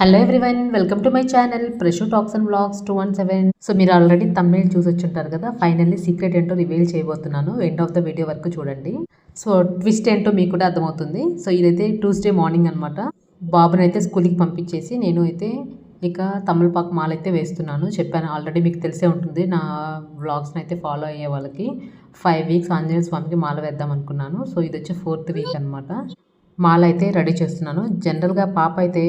Hello everyone welcome to my channel fresh talks and vlogs two one seven so మీరు already తమిళ చూసి వచ్చుంటారు కదా? ఫైనల్లీ సీక్రెట్ ఏంటో రివీల్ చేయబోతున్నాను. ఎండ్ ఆఫ్ ద వీడియో వరకు చూడండి. సో ట్విస్ట్ ఏంటో మీకు కూడా అర్థమవుతుంది. సో ఇదైతే ట్యూస్డే మార్నింగ్ అనమాట బాబుని అయితే స్కూల్కి పంపించేసి నేను అయితే ఇక తమిళపాక్ మాల అయితే వేస్తున్నాను. చెప్పాను ఆల్రెడీ మీకు తెలిసే ఉంటుంది. నా వ్లాగ్స్ని అయితే ఫాలో అయ్యే వాళ్ళకి. ఫైవ్ వీక్స్ ఆంజనేయ స్వామికి మాల వేద్దాం అనుకున్నాను. సో ఇది వచ్చి ఫోర్త్ వీక్ అనమాట మాల అయితే రెడీ చేస్తున్నాను. జనరల్గా పాప అయితే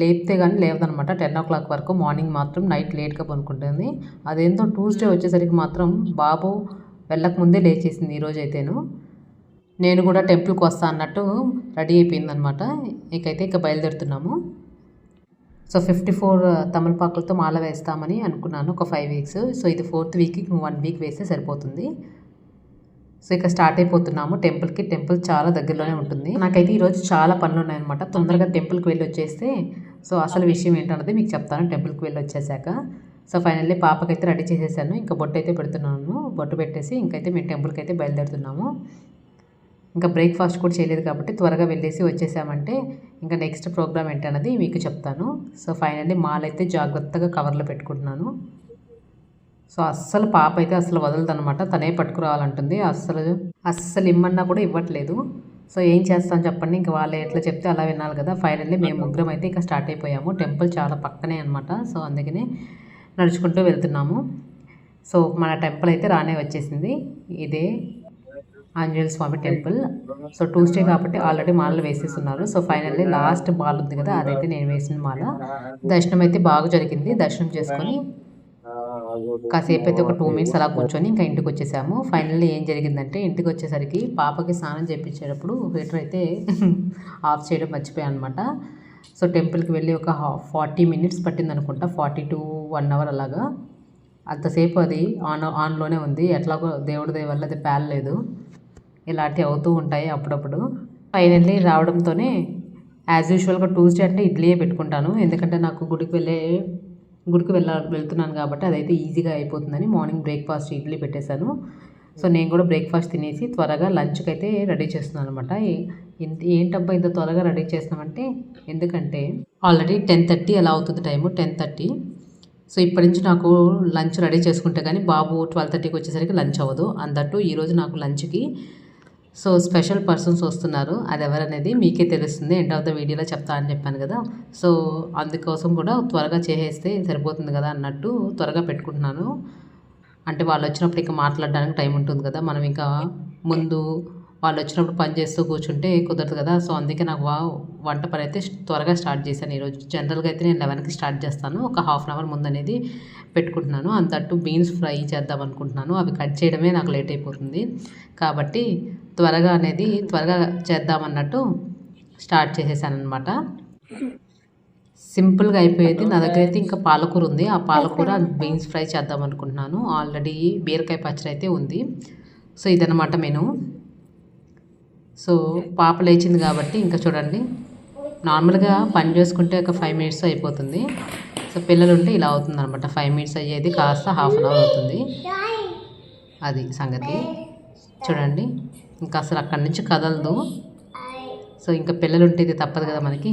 లేపితే కానీ లేవదనమాట. టెన్ ఓ క్లాక్ వరకు మార్నింగ్ మాత్రం నైట్ లేట్గా పనుకుంటుంది. అదేంతో ట్యూస్డే వచ్చేసరికి మాత్రం బాబు వెళ్ళక ముందే లేచేసింది ఈరోజు అయితేను నేను కూడా టెంపుల్కి వస్తా అన్నట్టు రెడీ అయిపోయిందనమాట. ఇకైతే ఇక బయలుదేరుతున్నాము. సో ఫిఫ్టీ ఫోర్ తమలపాకులతో మాల వేస్తామని అనుకున్నాను ఒక ఫైవ్ వీక్స్. సో ఇది ఫోర్త్ వీక్కి వన్ వీక్ వేస్తే సరిపోతుంది. సో ఇక స్టార్ట్ అయిపోతున్నాము. టెంపుల్కి టెంపుల్ చాలా దగ్గరలోనే ఉంటుంది. నాకైతే ఈరోజు చాలా పనులు ఉన్నాయన్నమాట తొందరగా టెంపుల్కి వెళ్ళి వచ్చేస్తే సో అసలు విషయం ఏంటన్నది మీకు చెప్తాను. టెంపుల్కి వెళ్ళి వచ్చేసాక సో ఫైనల్లీ పాపకైతే రెడీ చేసేసాను. ఇంకా బొట్టు అయితే పెడుతున్నాను. బొట్టు పెట్టేసి ఇంకైతే మేము టెంపుల్కి అయితే బయలుదేరుతున్నాము. ఇంకా బ్రేక్ఫాస్ట్ కూడా చేయలేదు కాబట్టి త్వరగా వెళ్ళేసి వచ్చేసామంటే ఇంకా నెక్స్ట్ ప్రోగ్రామ్ ఏంటన్నది మీకు చెప్తాను. సో ఫైనల్లీ మాల్ అయితే జాగ్రత్తగా కవర్లో పెట్టుకుంటున్నాను. సో అస్సలు పాప అయితే అసలు వదలదనమాట తనే పట్టుకురావాలంటుంది. అస్సలు అస్సలు ఇమ్మన్నా కూడా ఇవ్వట్లేదు. సో ఏం చేస్తాను చెప్పండి. ఇంకా వాళ్ళు ఎట్లా చెప్తే అలా వినాలి కదా. ఫైనల్లీ మేము ముగ్గురం అయితే ఇక స్టార్ట్ అయిపోయాము. టెంపుల్ చాలా పక్కనే అనమాట సో అందుకని నడుచుకుంటూ వెళ్తున్నాము. సో మన టెంపుల్ అయితే రానే వచ్చేసింది. ఇదే Anjaneya Swamy temple. So Tuesday కాబట్టి ఆల్రెడీ మాలలు వేసేస్తున్నారు సో ఫైనల్లీ లాస్ట్ మాల్ ఉంది కదా. అదైతే నేను వేసిన మాల. దర్శనం అయితే బాగా జరిగింది. దర్శనం చేసుకొని కాసేపు అయితే ఒక టూ మినిట్స్ అలా కూర్చొని ఇంకా ఇంటికి వచ్చేసాము ఫైనల్లీ ఏం జరిగిందంటే ఇంటికి వచ్చేసరికి పాపకి స్నానం చేయించేటప్పుడు హీటర్ అయితే ఆఫ్ చేయడం మర్చిపోయాను అనమాట సో టెంపుల్కి వెళ్ళి ఒక ఫార్టీ మినిట్స్ పట్టింది అనుకుంటా ఫార్టీ టు వన్ అవర్ అలాగా. అంతసేపు అది ఆన్ ఆన్లోనే ఉంది. ఎట్లాగో దేవుడి దయ వల్ల అది పేలలేదు ఇలాంటివి అవుతూ ఉంటాయి అప్పుడప్పుడు. ఫైనల్లీ రావడంతోనే యాజ్ యూజువల్గా ట్యూస్డే అంటే ఇడ్లీయే పెట్టుకుంటాను. ఎందుకంటే నాకు గుడికి వెళ్ళే గుడికి వెళ్ళ వెళ్తున్నాను కాబట్టి అదైతే ఈజీగా అయిపోతుందని మార్నింగ్ బ్రేక్ఫాస్ట్ ఇడ్లీ పెట్టేశాను. సో నేను కూడా బ్రేక్ఫాస్ట్ తినేసి త్వరగా లంచ్కి అయితే రెడీ చేస్తున్నాను అనమాట ఏంటబ్బా ఇంత త్వరగా రెడీ చేస్తున్నామంటే ఎందుకంటే ఆల్రెడీ టెన్ థర్టీ అలా అవుతుంది టైము టెన్ థర్టీ. సో ఇప్పటి నుంచి నాకు లంచ్ రెడీ చేసుకుంటే కానీ బాబు ట్వెల్వ్ థర్టీకి వచ్చేసరికి లంచ్ అవ్వదు. అందట్టు ఈరోజు నాకు లంచ్కి సో స్పెషల్ పర్సన్స్ వస్తున్నారు. అది ఎవరనేది మీకే తెలుస్తుంది. ఎండ్ ఆఫ్ ద వీడియోలో చెప్తా అని చెప్పాను కదా. సో అందుకోసం కూడా త్వరగా చేసేస్తే సరిపోతుంది కదా అన్నట్టు త్వరగా పెట్టుకుంటున్నాను. అంటే వాళ్ళు వచ్చినప్పుడు ఇంకా మాట్లాడడానికి టైం ఉంటుంది కదా. మనం ఇంకా ముందు వాళ్ళు వచ్చినప్పుడు పని చేస్తూ కూర్చుంటే కుదరదు కదా. సో అందుకే నాకు వంట పని అయితే త్వరగా స్టార్ట్ చేశాను ఈరోజు జనరల్గా అయితే నేను లెవెన్కి స్టార్ట్ చేస్తాను. ఒక హాఫ్ అన్ అవర్ ముందు అనేది పెట్టుకుంటున్నాను. అంతట్టు బీన్స్ ఫ్రై చేద్దాం అనుకుంటున్నాను. అవి కట్ చేయడమే నాకు లేట్ అయిపోతుంది. కాబట్టి త్వరగా అనేది త్వరగా చేద్దామన్నట్టు స్టార్ట్ చేసేసాను అనమాట సింపుల్గా అయిపోయేది నా దగ్గర అయితే ఇంకా పాలకూర ఉంది. ఆ పాలకూర బీన్స్ ఫ్రై చేద్దాం అనుకుంటున్నాను. ఆల్రెడీ బీరకాయ పచ్చడి అయితే ఉంది. సో ఇదనమాట మెను. సో పాప లేచింది కాబట్టి ఇంకా చూడండి. నార్మల్గా పని చేసుకుంటే ఒక ఫైవ్ మినిట్స్ అయిపోతుంది. సో పిల్లలు ఉంటే ఇలా అవుతుంది అనమాట ఫైవ్ మినిట్స్ అయ్యేది కాస్త హాఫ్ అన్ అవర్ అవుతుంది. అది సంగతి. చూడండి. ఇంకా అసలు అక్కడి నుంచి కదలదు. సో ఇంకా పిల్లలు ఉంటే ఇది తప్పదు కదా మనకి.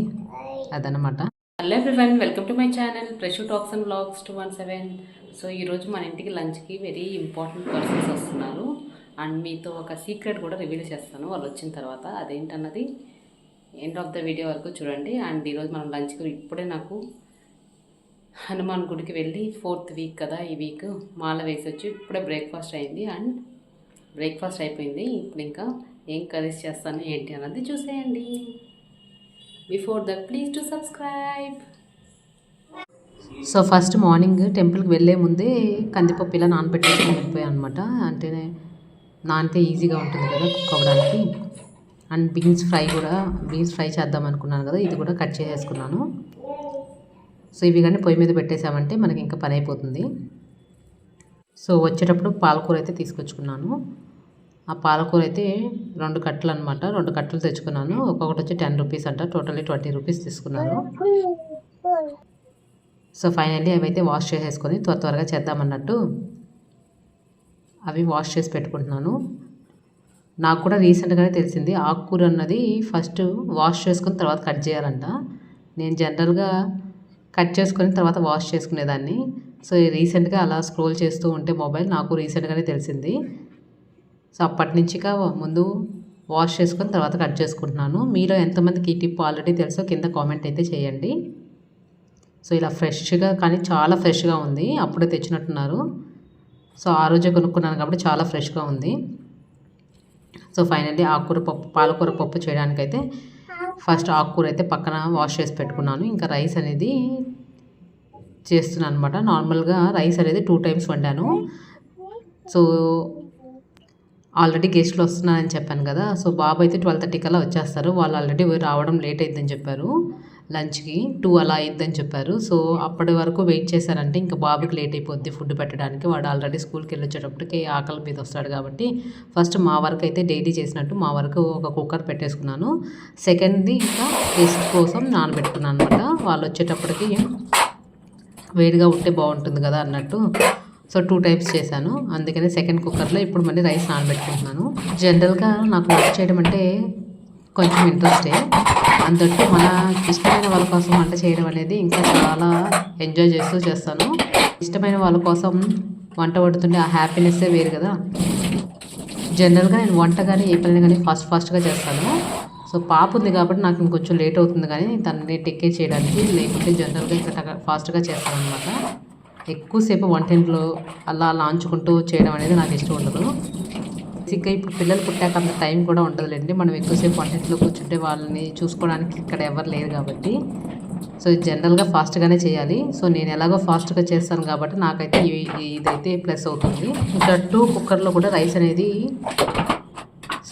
అదనమాట hello everyone welcome to my channel fresh talks and vlogs two one seven. So ఈరోజు మన ఇంటికి లంచ్కి వెరీ ఇంపార్టెంట్ పర్సన్స్ వస్తున్నారు. అండ్ మీతో ఒక సీక్రెట్ కూడా రివీల్ చేస్తాను. వాళ్ళు వచ్చిన తర్వాత అదేంటన్నది ఎండ్ ఆఫ్ ద వీడియో వరకు చూడండి. అండ్ ఈరోజు మనం లంచ్కి ఇప్పుడే నాకు హనుమాన్ గుడికి వెళ్ళి ఫోర్త్ వీక్ కదా ఈ వీక్ మాల వేసి వచ్చి ఇప్పుడే బ్రేక్ఫాస్ట్ అయింది. అండ్ బ్రేక్ఫాస్ట్ అయిపోయింది. ఇప్పుడు ఇంకా ఏం కర్రీస్ చేస్తాను ఏంటి అన్నది చూసేయండి. Before that please to subscribe so first morning టెంపుల్కి వెళ్ళే ముందే కందిపప్పు ఇలా నానబెట్టేసి వెళ్ళిపోయాను అనమాట అంటే నానితే ఈజీగా ఉంటుంది కదా కుక్ అవ్వడానికి. అండ్ బీన్స్ ఫ్రై కూడా బీన్స్ ఫ్రై చేద్దాం అనుకున్నాను కదా ఇది కూడా కట్ చేసేసుకున్నాను. సో ఇవి కానీ పొయ్యి మీద పెట్టేసామంటే మనకి ఇంకా పని అయిపోతుంది. సో వచ్చేటప్పుడు పాలకూర అయితే తీసుకొచ్చుకున్నాను. ఆ పాలకూర అయితే రెండు కట్టలు అనమాట రెండు కట్టలు తెచ్చుకున్నాను. ఒక్కొక్కటి వచ్చి టెన్ రూపీస్ అంట. టోటల్లీ ట్వంటీ రూపీస్ తీసుకున్నాను. సో ఫైనల్లీ అవి అయితే వాష్ చేసేసుకొని త్వర త్వరగా చేద్దామన్నట్టు అవి వాష్ చేసి పెట్టుకుంటున్నాను. నాకు కూడా రీసెంట్గానే తెలిసింది ఆకుకూర అన్నది ఫస్ట్ వాష్ చేసుకుని తర్వాత కట్ చేయాలంట. నేను జనరల్గా కట్ చేసుకొని తర్వాత వాష్ చేసుకునేదాన్ని. సో రీసెంట్గా అలా స్క్రోల్ చేస్తూ ఉంటే మొబైల్ నాకు రీసెంట్గానే తెలిసింది. సో అప్పటి నుంచి ముందు వాష్ చేసుకొని తర్వాత కట్ చేసుకుంటున్నాను. మీలో ఎంతమందికి ఈ టిప్ ఆల్రెడీ తెలుసో కింద కామెంట్ అయితే చేయండి. సో ఇలా ఫ్రెష్గా కానీ చాలా ఫ్రెష్గా ఉంది. అప్పుడే తెచ్చినట్టున్నారు. సో ఆ రోజే కొనుక్కున్నాను కాబట్టి చాలా ఫ్రెష్గా ఉంది. సో ఫైనల్లీ ఆకుకూర పప్పు పాలకూర పప్పు చేయడానికైతే ఫస్ట్ ఆకుకూర అయితే పక్కన వాష్ చేసి పెట్టుకున్నాను. ఇంకా రైస్ అనేది చేస్తున్నాను అనమాట నార్మల్గా రైస్ అనేది టూ టైమ్స్ వండాను. సో ఆల్రెడీ గెస్ట్లు వస్తున్నారని చెప్పాను కదా. సో బాబు అయితే ట్వెల్వ్ థర్టీ కల్లా వచ్చేస్తారు. వాళ్ళు ఆల్రెడీ రావడం లేట్ అయిందని చెప్పారు. లంచ్కి టూ అలా అయిద్దని చెప్పారు. సో అప్పటి వరకు వెయిట్ చేశారంటే ఇంకా బాబుకి లేట్ అయిపోద్ది ఫుడ్ పెట్టడానికి. వాడు ఆల్రెడీ స్కూల్కి వెళ్ళి వచ్చేటప్పటికి ఆకలి మీద వస్తాడు కాబట్టి ఫస్ట్ మా వరకు అయితే డైలీ చేసినట్టు మా వరకు ఒక కుక్కర్ పెట్టేసుకున్నాను. సెకండ్ది ఇంకా గెస్ట్ కోసం నానబెట్టుకున్నాను అనమాట వాళ్ళు వచ్చేటప్పటికి వేడిగా ఉంటే బాగుంటుంది కదా అన్నట్టు. సో టూ టైప్స్ చేశాను. అందుకని సెకండ్ కుక్కర్లో ఇప్పుడు మళ్ళీ రైస్ నానబెట్టుకుంటున్నాను. జనరల్గా నాకు వర్క్ చేయడం అంటే కొంచెం ఇంట్రెస్టే అందుకే మన ఇష్టమైన వాళ్ళ కోసం వంట చేయడం అనేది ఇంకా చాలా ఎంజాయ్ చేస్తూ చేస్తాను. ఇష్టమైన వాళ్ళ కోసం వంట వండుతుంటే ఆ హ్యాపీనెస్సే వేరు కదా. జనరల్గా నేను వంట కానీ ఏ పని కానీ ఫాస్ట్ ఫాస్ట్గా చేస్తాను. సో పాప ఉంది కాబట్టి నాకు ఇంకొంచెం లేట్ అవుతుంది కానీ తనని టెక్కే చేయడానికి లేకుంటే జనరల్గా ఇంకా ఫాస్ట్గా చేస్తాను అనమాట ఎక్కువసేపు వంటింట్లో అలా లాంచుకుంటూ చేయడం అనేది నాకు ఇష్టం ఉండదు. బేసిక్గా ఇప్పుడు పిల్లలు పుట్టాక అంత టైం కూడా ఉండదులేండి. మనం ఎక్కువసేపు వంటింట్లో కూర్చుంటే వాళ్ళని చూసుకోవడానికి ఇక్కడ ఎవరు లేరు కాబట్టి. సో జనరల్గా ఫాస్ట్గానే చేయాలి. సో నేను ఎలాగో ఫాస్ట్గా చేస్తాను కాబట్టి నాకైతే ఇదైతే ప్లస్ అవుతుంది. ఇంకా టూ కుక్కర్లో కూడా రైస్ అనేది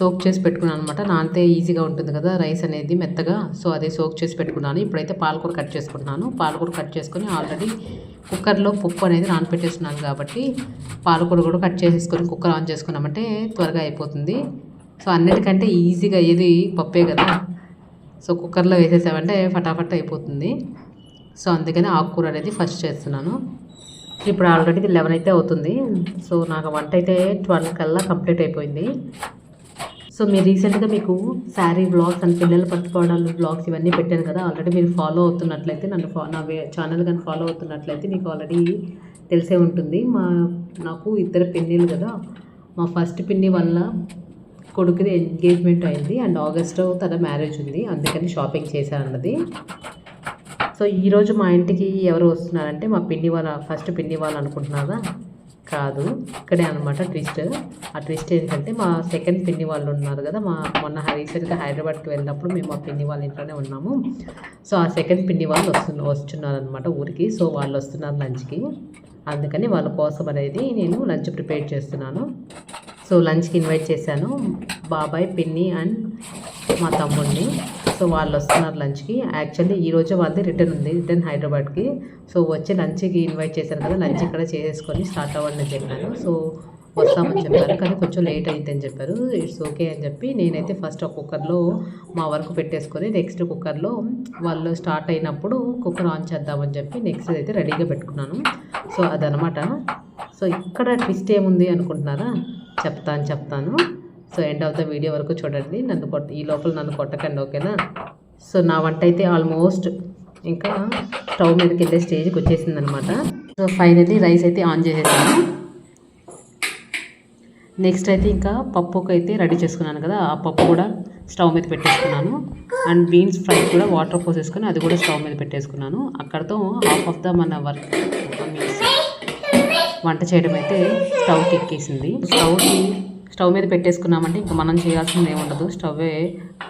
సోక్ చేసి పెట్టుకున్నాను అనమాట నానితే ఈజీగా ఉంటుంది కదా రైస్ అనేది మెత్తగా. సో అదే సోక్ చేసి పెట్టుకున్నాను. ఇప్పుడైతే పాలకూర కట్ చేసుకుంటున్నాను. పాలకూర కట్ చేసుకొని ఆల్రెడీ కుక్కర్లో పప్పు అనేది నానపెట్టేస్తున్నాను కాబట్టి పాలకూర కూడా కట్ చేసేసుకొని కుక్కర్ ఆన్ చేసుకున్నామంటే త్వరగా అయిపోతుంది. సో అన్నిటికంటే ఈజీగా అయ్యేది పప్పే కదా. సో కుక్కర్లో వేసేసామంటే ఫటాఫట్ అయిపోతుంది. సో అందుకని ఆకుకూర అనేది ఫస్ట్ చేస్తున్నాను. ఇప్పుడు ఆల్రెడీ లెవెన్ అయితే అవుతుంది. సో నాకు వంట అయితే ట్వెల్వ్ కల్లా కంప్లీట్ అయిపోయింది. సో మీరు రీసెంట్గా మీకు శారీ బ్లాగ్స్ అండ్ పిల్లలు పట్టుకోవడాలు బ్లాగ్స్ ఇవన్నీ పెట్టాను కదా ఆల్రెడీ మీరు ఫాలో అవుతున్నట్లయితే నన్ను ఫా నా ఛానల్ కానీ ఫాలో అవుతున్నట్లయితే మీకు ఆల్రెడీ తెలిసే ఉంటుంది. మా నాకు ఇద్దరు పిన్నిలు కదా మా ఫస్ట్ పిన్ని వల్ల కొడుకుది ఎంగేజ్మెంట్ అయింది అండ్ ఆగస్ట్లో తన మ్యారేజ్ ఉంది అందుకని షాపింగ్ చేశానన్నది సో ఈరోజు మా ఇంటికి ఎవరు వస్తున్నారంటే మా పిన్ని వాళ్ళ ఫస్ట్ పిన్ని వాళ్ళు అనుకుంటున్నారా? కాదు. ఇక్కడే అనమాట ట్విస్ట్. ఆ ట్విస్ట్ ఏంటంటే మా సెకండ్ పిన్ని వాళ్ళు ఉన్నారు కదా మా మొన్న రీసెంట్గా హైదరాబాద్కి వెళ్ళినప్పుడు మేము మా పిన్ని వాళ్ళ ఇంట్లోనే ఉన్నాము. సో ఆ సెకండ్ పిన్ని వాళ్ళు వస్తున్న వస్తున్నారు అనమాట ఊరికి. సో వాళ్ళు వస్తున్నారు లంచ్కి. అందుకని వాళ్ళ కోసం అనేది నేను లంచ్ ప్రిపేర్ చేస్తున్నాను. సో లంచ్కి ఇన్వైట్ చేశాను. బాబాయ్ పిన్ని అండ్ మా తమ్ముడిని. సో వాళ్ళు వస్తున్నారు లంచ్కి. యాక్చువల్లీ ఈరోజు వాళ్ళది రిటర్న్ ఉంది. రిటర్న్ హైదరాబాద్కి. సో వచ్చి లంచ్కి ఇన్వైట్ చేశాను కదా లంచ్ ఇక్కడ చేసేసుకొని స్టార్ట్ అవ్వండి అని చెప్పాను సో వస్తామని చెప్పారు. కానీ కొంచెం లేట్ అయింది అని చెప్పారు. ఇట్స్ ఓకే అని చెప్పి నేనైతే ఫస్ట్ ఆ కుక్కర్లో మా వర్క్ పెట్టేసుకొని నెక్స్ట్ కుక్కర్లో వాళ్ళు స్టార్ట్ అయినప్పుడు కుక్కర్ ఆన్ చేద్దామని చెప్పి నెక్స్ట్ అయితే రెడీగా పెట్టుకున్నాను. సో అదనమాట సో ఇక్కడ ట్విస్ట్ ఏముంది అనుకుంటున్నారా? చెప్తాను చెప్తాను. So end of the video వరకు చూడండి. నన్ను కొట్ట ఈ లోపల నన్ను కొట్టకండి ఓకేనా? సో నా వంట అయితే ఆల్మోస్ట్ ఇంకా స్టవ్ మీదకి వెళ్ళే స్టేజ్కి వచ్చేసింది అనమాట సో ఫైనల్లీ రైస్ అయితే ఆన్ చేసేసాను. నెక్స్ట్ అయితే ఇంకా పప్పుకి అయితే రెడీ చేసుకున్నాను కదా ఆ పప్పు కూడా స్టవ్ మీద పెట్టేసుకున్నాను. అండ్ బీన్స్ ఫ్రై కూడా వాటర్ పోసేసుకొని అది కూడా స్టవ్ మీద పెట్టేసుకున్నాను. అక్కడతో హాఫ్ ఆఫ్ ద మన వర్క్ మీన్స్ వంట చేయడం అయితే స్టవ్కి ఎక్కేసింది. స్టవ్కి స్టవ్ మీద పెట్టేసుకున్నామంటే ఇంకా మనం చేయాల్సింది ఏముండదు స్టవ్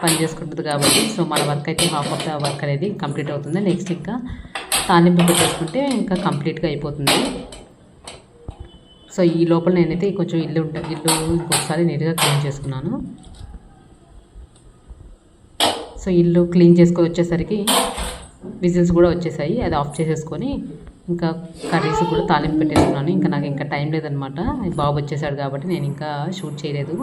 పని చేసుకుంటుంది కాబట్టి సో మన వర్క్ అయితే హాఫ్ ఆఫ్ ద వర్క్ అనేది కంప్లీట్ అవుతుంది. నెక్స్ట్ ఇంకా తాలింపు పెట్టేసుకుంటే ఇంకా కంప్లీట్గా అయిపోతుంది. సో ఈ లోపల నేనైతే కొంచెం ఇల్లు ఉంట ఇల్లు ఇంకొకసారి నీట్గా క్లీన్ చేసుకున్నాను. సో ఇల్లు క్లీన్ చేసుకొని వచ్చేసరికి విజిల్స్ కూడా వచ్చేసాయి. అది ఆఫ్ చేసేసుకొని ఇంకా కర్రీస్ కూడా తాలింపు పెట్టేసుకున్నాను. ఇంకా నాకు ఇంకా టైం లేదనమాట బాబు వచ్చేసాడు కాబట్టి నేను ఇంకా షూట్ చేయలేదు.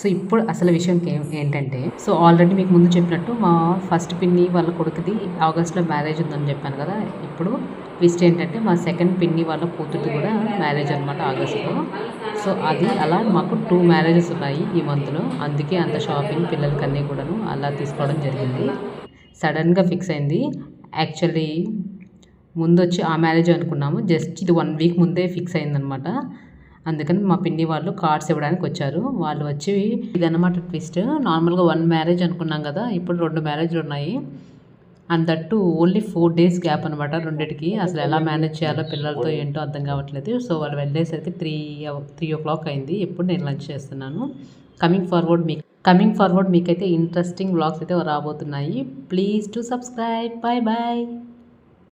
సో ఇప్పుడు అసలు విషయం ఏంటంటే సో ఆల్రెడీ మీకు ముందు చెప్పినట్టు మా ఫస్ట్ పిన్ని వాళ్ళ కొడుకుది ఆగస్ట్లో మ్యారేజ్ ఉందని చెప్పాను కదా. ఇప్పుడు ట్విస్ట్ ఏంటంటే మా సెకండ్ పిన్ని వాళ్ళ కూతురు కూడా మ్యారేజ్ అనమాట ఆగస్ట్లో. సో అది అలా మాకు టూ మ్యారేజెస్ ఉన్నాయి ఈ మంత్లో. అందుకే అంత షాపింగ్ పిల్లలకన్నీ కూడాను అలా తీసుకోవడం జరిగింది. సడన్గా ఫిక్స్ అయింది. యాక్చువల్లీ ముందు వచ్చి ఆ మ్యారేజ్ అనుకున్నాము. జస్ట్ ఇది వన్ వీక్ ముందే ఫిక్స్ అయిందనమాట. అందుకని మా పిన్ని వాళ్ళు కార్డ్స్ ఇవ్వడానికి వచ్చారు. వాళ్ళు వచ్చి ఇదన్నమాట ట్విస్ట్. నార్మల్గా వన్ మ్యారేజ్ అనుకున్నాం కదా ఇప్పుడు రెండు మ్యారేజ్లు ఉన్నాయి. And that only four days gap అనమాట రెండింటికి. అసలు ఎలా మేనేజ్ చేయాలో పిల్లలతో ఏంటో అర్థం కావట్లేదు. సో వాళ్ళు వెళ్ళేసరికి త్రీ త్రీ ఓ క్లాక్ అయింది. ఎప్పుడు నేను లంచ్ చేస్తున్నాను. కమింగ్ ఫార్వర్డ్ మీకు కమింగ్ ఫార్వర్డ్ మీకైతే ఇంట్రెస్టింగ్ బ్లాగ్స్ అయితే రాబోతున్నాయి. Please to subscribe. Bye bye